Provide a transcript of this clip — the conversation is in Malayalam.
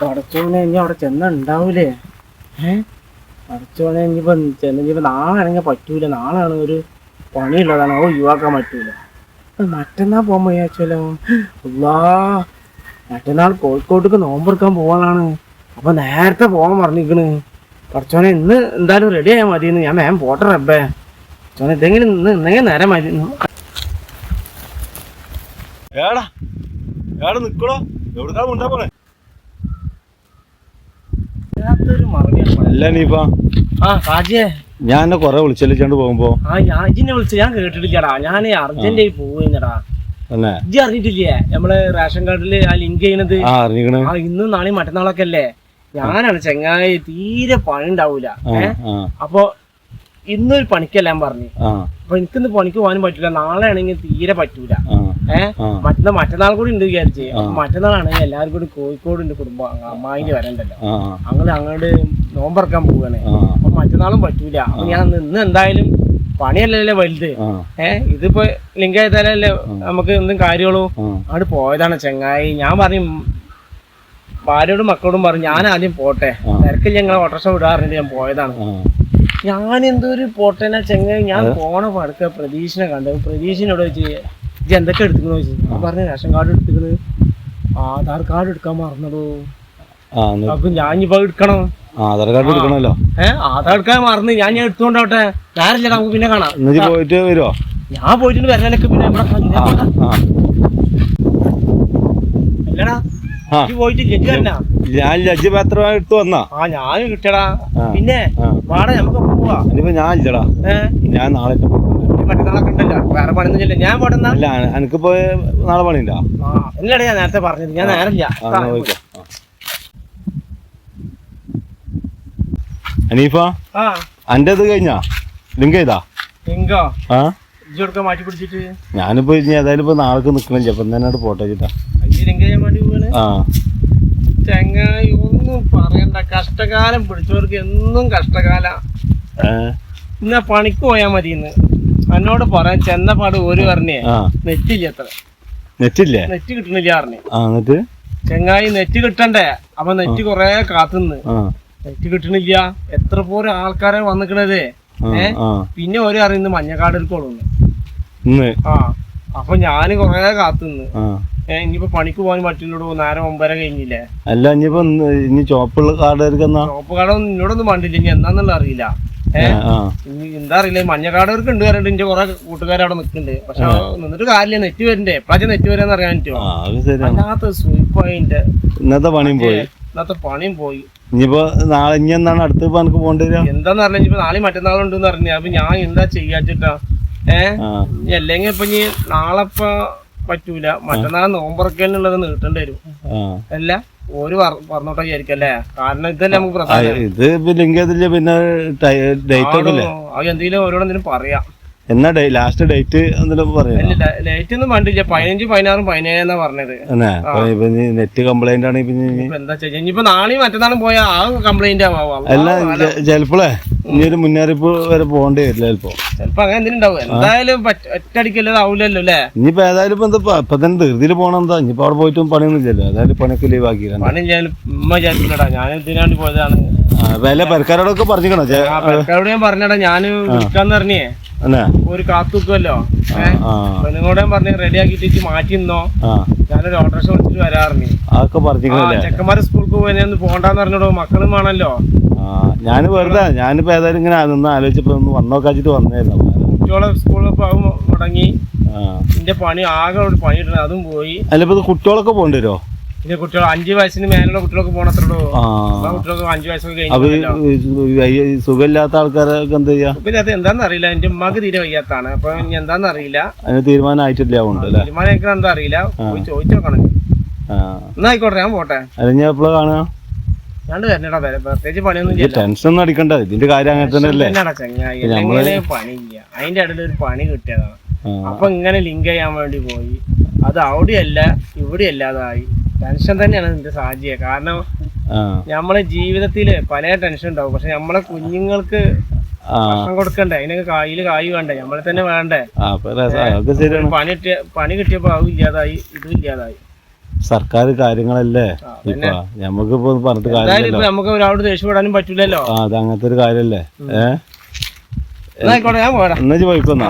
പടച്ചോനെ ഇനി അവിടെ ചെന്നുണ്ടാവൂലേ? ഏ? പടച്ചോനെ ഇനിയിപ്പോ ചെന്നിപ്പോ നാളാണെങ്കിൽ പറ്റൂല. നാളാണ് ഒരു പണിയുള്ളതാണ്. ഓ ഒഴിവാക്കാൻ പറ്റൂല. മറ്റന്നാൾ പോകാൻ മറ്റന്നാൾ കോഴിക്കോട്ടേക്ക് നോമ്പെടുക്കാൻ പോവാനാണ്. അപ്പൊ നേരത്തെ പോകാൻ പറഞ്ഞിരിക്കണ്. കുറച്ചോനെ ഇന്ന് എന്തായാലും റെഡി ആയാൽ മതിയെന്ന്. ഞാൻ വേഗം പോട്ടെ റബ്ബേ. ഇതെങ്കിലും ഇന്ന് ഇന്നെങ്കിൽ നേരം മതി. ഏടാ ഏടാ നിക്കടോ. എവിടുക്കാ കൊണ്ടാ പോണേ? അല്ല നീപ്പ ആ കാജിയേ ഞാൻ എന്നെ കൊറേ വിളിച്ചല്ലിച്ചാണ്ട് പോകുമ്പോ. ആ ഞാൻ ഇജിനെ വിളിച്ചു. ഞാൻ കേട്ടിട്ടില്ലടാ. ഞാൻ അർജന്റായി പോയിന്നടാ തന്നെ. ഇജ്ജ് അറിഞ്ഞിട്ടില്ലേ? നമ്മളെ റേഷൻ കാർഡിൽ ആ ലിങ്ക് ചെയ്യണത്? ആ ഇന്നും നാളെയും മറ്റന്നാളൊക്കെ അല്ലേ ഞാനാണ് ചെങ്ങായി തീരെ പണി ഉണ്ടാവൂല അപ്പൊ ഇന്നൊരു പണിക്കല്ല ഞാൻ പറഞ്ഞു. അപ്പൊ എനിക്കിന്ന് പണിക്ക് പോകാനും പറ്റൂല. നാളെ ആണെങ്കിൽ തീരെ പറ്റൂല. ആ ഏ? ആ. മറ്റന്നാൾ മറ്റന്നാൾ കൂടി ഉണ്ട് വിചാരിച്ച്. മറ്റന്നാളാണെങ്കിൽ എല്ലാവരും കൂടി കോഴിക്കോട് ഉണ്ട് കുടുംബം. അമ്മായിന്റെ വരണ്ടല്ലോ. അങ്ങനെ അങ്ങോട്ട് നോമ്പറക്കാൻ പോവാണ്. അപ്പൊ മറ്റന്നാളും പറ്റൂല. അപ്പൊ ഞാൻ ഇന്ന് എന്തായാലും പണിയല്ലല്ലേ വലുത്. ഏഹ് ഇതിപ്പോ ലിങ്ക് ചെയ്താലല്ലേ നമുക്ക് എന്തും കാര്യമുള്ളൂ അവിടെ പോയതാണ് ചെങ്ങായി. ഞാൻ പറയും ഭാര്യയോടും മക്കളോടും പറഞ്ഞു ഞാൻ ആദ്യം പോട്ടെ. തിരക്കിൽ ഞങ്ങൾ ഓട്ടോറിക്ഷ വിടാറുണ്ട് ഞാൻ പോയതാണ്. ഞാൻ എന്തോ ഒരു പോട്ടേനാ ചെങ്ങായി. ഞാൻ പോണ പടുക്ക പ്രതീക്ഷനെ കണ്ടു. പ്രതീക്ഷനോട് വെച്ച് ഇത് എന്തൊക്കെ എടുക്കുന്നു ചോദിച്ചു ഞാൻ പറഞ്ഞു റേഷൻ കാർഡ് എടുത്തിക്കണ്. ആധാർ കാർഡ് എടുക്കാൻ മറന്നതോ അപ്പൊ ഞാൻ ഇപ്പൊ എടുക്കണോ? ആധാർ കാർഡ് എടുക്കണല്ലോ ഏഹ് ആധാർ എടുക്കാൻ മറന്ന്. ഞാൻ ഞാൻ എടുത്തോണ്ടാവട്ടെ ഞാനില്ല നമുക്ക് പിന്നെ കാണാം. പോയിട്ട് വരുമോ ഞാൻ പോയിട്ട് വരാനൊക്കെ പിന്നെ എവിടെ അല്ലടാ പോയിട്ട് ജഡ്ജി വരണ? ഞാൻ ലജ്ജ പത്രം എടുത്തു വന്നാ. ആ ഞാൻ കിട്ടടാ. പിന്നെ വാടാ നമുക്ക് പോവാ. ഇനിയിപ്പോ ഞാൻ ഇല്ലടാ. ഞാൻ നാളെ മറ്റന്നാളൊക്കെ ഉണ്ടല്ലോ. വേറെ പണിയൊന്നുമില്ല ഞാൻ പോട്ടെന്നാ അല്ല എനിക്കിപ്പോ നാളെ പണിയുണ്ടോ? ഇല്ലടാ ഞാൻ നേരത്തെ പറഞ്ഞത് ഞാൻ നേരമില്ല. അനീഫ അന്റെ ഇത് കഴിഞ്ഞാ? ലിങ്ക് ചെയ്താ? ലിങ്കോ? ആ. മാറ്റി പിടിച്ചിട്ട്? ഞാനിപ്പോ ഇനി ഏതായാലും ഇപ്പൊ നാളെ നിക്കണില്ല. അപ്പൊ തന്നെ പോട്ടെ ചേട്ടാ. ലിങ്ക് ചെയ്യാൻ വേണ്ടി ചെങ്ങായി ഒന്നും പറയണ്ട. കഷ്ടകാലം പിടിച്ചവർക്ക് എന്നും കഷ്ടകാല. ഇന്ന പണിക്ക് പോയാ മതി ഇന്ന് എന്നോട് പറയാൻ ചെന്നപാട് ഒരു പറഞ്ഞേ. നെറ്റില്ല എത്ര നെറ്റില്ലേ? നെറ്റ് കിട്ടണില്ല പറഞ്ഞു. എന്നിട്ട്? ചെങ്ങായി നെറ്റ് കിട്ടണ്ടേ? അപ്പൊ നെറ്റ് കൊറേ കാത്തുനിന്ന് നെറ്റ് കിട്ടണില്ല. എത്ര പോലും ആൾക്കാരെ വന്നിക്കണത്? ഏ? പിന്നെ ഒരു അറിയുന്നു മഞ്ഞക്കാട് ഒരു കൊള്ളുന്നു ആ. അപ്പൊ ഞാൻ കൊറേ കാത്തുനിന്ന് ഇനിയിപ്പോ പണിക്ക് പോകാൻ പറ്റില്ലടോ നേരം ഒമ്പര കഴിഞ്ഞില്ലേ? അല്ല ഇനിയിപ്പോ ഇനി ചോപ്പുള്ള കാർഡ് എടുക്കുന്ന ഷോപ്പ് കട ഇന്നോടൊന്നും പണ്ടില്ല ഇനി എന്താന്നുള്ള അറിയില്ല. എന്താ അറിയില്ല മഞ്ഞക്കാടവർക്ക് ഉണ്ട് കാരണം എന്റെ കുറെ കൂട്ടുകാർ അവിടെ നിൽക്കുന്നുണ്ട്. പക്ഷെ നിന്നിട്ട് കാര്യമില്ല നെറ്റ് വരണ്ടേ? എപ്പോഴാ നെറ്റ് വരാന്ന് അറിയാൻ പറ്റുമോ അല്ലാത്ത സൂപ്പായി ഇന്നത്തെ പണിയും പോയി. ഇന്നത്തെ പണിയും പോയി. ഇനിയിപ്പോ നാളെ ഇനി എന്താണ് അടുത്ത് എനിക്ക് പോകേണ്ടി വരിക? എന്താന്ന് അറിയില്ല ഇനിയിപ്പോ നാളെ മറ്റന്നാളുണ്ടെന്ന് പറഞ്ഞു അപ്പൊ ഞാൻ എന്താ ചെയ്യാച്ചിട്ടാ? ഏഹ് അല്ലെങ്കിൽ ഇപ്പൊ ഇനി നാളെ ഇപ്പൊ പറ്റൂല. മറ്റന്നാൾ നോമ്പറക്കലിനുള്ളത് നീട്ടേണ്ടി വരും. അല്ല ഒരു പറഞ്ഞോട്ടെ വിചാരിക്കല്ലേ? കാരണം ഇതല്ലേ നമുക്ക് പ്രധാനം ഇത് ലിങ്ക് ചെയ്തില്ല? പിന്നെ ഡേറ്റ് ഒക്കെ ഇല്ലേ അത് എന്തെങ്കിലും ഓരോണെന്തിനും പറയാം. എന്നാ ലാസ്റ്റ് ഡേറ്റ് ഡേറ്റ് ഒന്നും കണ്ടില്ല പതിനഞ്ച് പതിനാറും പതിനേഴെന്നാ പറഞ്ഞത്. നെറ്റ് കംപ്ലൈന്റ് ആണ് പിന്നെ എന്താ ചെയ്യാ? ഇനിയിപ്പോ നാളെയും മറ്റന്നാളും പോയാൽ ആ കംപ്ലൈന്റ് ആവാം. അല്ല ചെ- ചെലപ്പോളേ ഇനി ഒരു മുന്നറിയിപ്പ് വരെ പോകേണ്ടി വരില്ല ചിലപ്പോ. ചിലപ്പോ അങ്ങനെ എന്തെങ്കിലും ഉണ്ടാവും. എന്തായാലും ആവൂലല്ലോ അല്ലേ? ഇനിയിപ്പോ ഏതായാലും ഇപ്പൊ എന്താ ഇപ്പൊ തന്നെ ധൃതിയിൽ പോകണം എന്താ? ഇനിയിപ്പോ അവിടെ പോയിട്ടും പണിയൊന്നുമില്ലല്ലോ ഏതായാലും പണിയൊക്കെ ലീവ് ആക്കി പണി ഞാൻ ഉമ്മ ഞാൻ പോയതാണ് വില പെരക്കാരോടൊക്കെ പറഞ്ഞിക്കണോ? പെരക്കാരോട് ഞാൻ പറഞ്ഞടാ. ഞാൻ വിളിക്കാന്ന് പറഞ്ഞേ ഒരു കാത്തുക്കുമല്ലോ പറഞ്ഞു റെഡി ആക്കിയിട്ട് മാറ്റി നിന്നോ. ഞാനൊരു ഓട്ടോറിക്ഷ വിളിച്ചിട്ട് വരാറുണ്ട്. അതൊക്കെ പറഞ്ഞു ചെക്കന്മാരെ സ്കൂൾക്ക് പോയെന്ന് പോകണ്ടെന്ന് പറഞ്ഞോടോ മക്കളും വേണല്ലോ. ഞാൻ വെറുതെ ഞാനിപ്പോ ഏതായാലും ഇങ്ങനെ നിന്ന് ആലോചിച്ചപ്പോ ഒന്ന് വന്നോക്കാച്ചിട്ട് വന്നായിരുന്നു കുട്ടികളെ സ്കൂളിൽ മുടങ്ങി. എന്റെ പണി ആകെ ഒരു പണി ഇടണം അതും പോയി. അല്ല ഇപ്പൊ കുട്ടികളൊക്കെ പോകേണ്ടി വരുമോ പിന്നെ കുട്ടികൾ അഞ്ചു വയസ്സിന് മേലുള്ള കുട്ടികൾക്ക് പോണത്രേ കുട്ടികൾക്ക് അഞ്ചു വയസ്സൊക്കെ കഴിഞ്ഞു സുഖമില്ലാത്ത ആൾക്കാരൊക്കെ എന്താ ചെയ്യാ? പിന്നെ അത് എന്താണെന്ന് അറിയില്ല. എന്റെ ഉമ്മക്ക് തീരെ വയ്യാത്താണ്. അപ്പൊ ഇനി എന്താന്ന് അറിയില്ല. അതിന് തീരുമാനമായിട്ടില്ല തീരുമാനം എനിക്ക് എന്താ അറിയില്ല. പോയി ചോദിച്ചു നോക്കണം. എന്നാ ആയിക്കോട്ടെ ഞാൻ പോട്ടെ. അത് ഞാൻ എപ്പോഴാ കാണുക? ടെൻഷൻ ഒന്നും അടിക്കണ്ട. ഇതിന്റെ കാര്യം അങ്ങനെ തന്നെ അല്ലേ? പണിയില്ല. അതിന്റെ ഇടയിൽ ഒരു പണി കിട്ടിയതാണ്. അപ്പൊ ഇങ്ങനെ ലിങ്ക് ചെയ്യാൻ വേണ്ടി പോയി. അത് അവിടെയല്ല ഇവിടെ അല്ലാതായി ടെൻഷൻ തന്നെയാണ് എന്റെ സാഹചര്യം. കാരണം നമ്മളെ ജീവിതത്തിൽ പല ടെൻഷൻ ഉണ്ടാവും. പക്ഷെ നമ്മളെ കുഞ്ഞുങ്ങൾക്ക് ഭക്ഷണം കൊടുക്കണ്ടേ? അതിനൊക്കെ കായിൽ കായ് വേണ്ടേ? നമ്മളെ തന്നെ വേണ്ടേ? പണി കിട്ടിയ പണി കിട്ടിയപ്പോ അതും ഇല്ലാതായി ഇതും ഇല്ലാതായി. സർക്കാർ കാര്യങ്ങളല്ലേ? നമുക്ക് ഇപ്പൊ ഞമ്മക്കിപ്പോ പറഞ്ഞിട്ട് ഇപ്പൊ നമുക്ക് ഒരാളോട് ദേഷ്യപ്പെടാനും പറ്റൂലല്ലോ. അത് അങ്ങനത്തെ ഒരു കാര്യല്ലേ? ഏഹ് എന്നാ പോയിക്കൊന്നാ